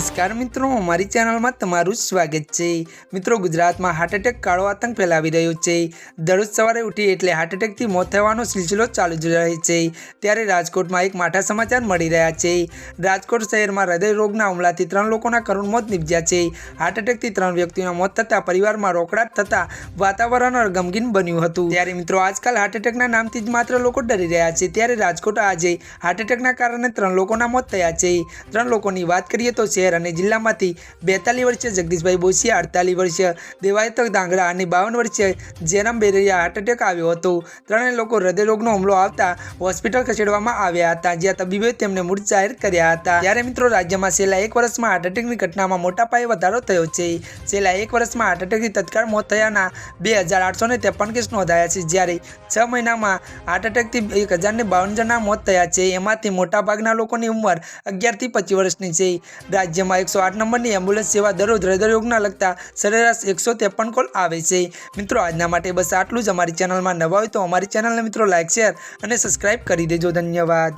નમસ્કાર મિત્રો અમારી ચેનલમાં તમારું સ્વાગત છે. મિત્રો, ગુજરાતમાં હાર્ટ એટેક કાળો આતંક ફેલાવી રહ્યો છે. દરરોજ સવારે ઉઠી એટલે હાર્ટ એટેકથી મોત થવાનો સિલસિલો ચાલુ જ રહે છે. ત્યારે રાજકોટમાં એક માઠા સમાચાર મળી રહ્યા છે. રાજકોટ શહેરમાં હૃદય રોગના હુમલાથી ત્રણ લોકોના કરુણ મોત નીપજ્યા છે. હાર્ટ એટેકથી ત્રણ વ્યક્તિઓના મોત થતાં પરિવારમાં રોકડાટ થતાં વાતાવરણ ગમગીન બન્યું હતું. ત્યારે મિત્રો, આજકાલ હાર્ટ એટેકના નામથી જ માત્ર લોકો ડરી રહ્યા છે. ત્યારે રાજકોટ આજે હાર્ટ એટેકના કારણે ત્રણ લોકોના મોત થયા છે. ત્રણ લોકોની વાત કરીએ તો શહેર અને જિલ્લામાંથી બેતાલીસ વર્ષીય જગદીશભાઈ બોસિયા અડતાલીસ વર્ષીય દેવાયત ધાંગડા અને બાવન વર્ષીય જયરામ બેરૈયા હાર્ટ એટેક આવ્યો હતો. ત્રણેય લોકો હૃદયરોગનો હુમલો આવતા હોસ્પિટલ ખસેડવામાં આવ્યા હતા, જ્યાં તબીબોએ તેમને મૃત જાહેર કર્યા હતા. ત્યારે મિત્રો, રાજ્યમાં છેલ્લા એક વર્ષમાં હાર્ટ એટેકની ઘટનામાં મોટા પાયે વધારો થયો છે. છેલ્લા એક વર્ષમાં હાર્ટ એટેકથી તત્કાળ મોત થયાના બે હજાર આઠસો ને ત્રેપન કેસ નોંધાયા છે, જ્યારે છ મહિનામાં હાર્ટ એટેકથી એક હજારને બાવન જણના મોત થયા છે. એમાંથી મોટાભાગના લોકોની ઉંમર અગિયારથી પચીસ વર્ષની છે. રાજ્યમાં એકસો આઠ નંબરની એમ્બ્યુલન્સ સેવા દરરોજ હૃદયરોગના લગતા સરેરાશ એકસો ત્રેપન કોલ આવે છે. મિત્રો, આજના માટે બસ આટલું જ. અમારી ચેનલમાં નવા હોય તો અમારી ચેનલને મિત્રો લાઇક શેર અને સબસ્ક્રાઇબ કરી દેજો. ધન્યવાદ.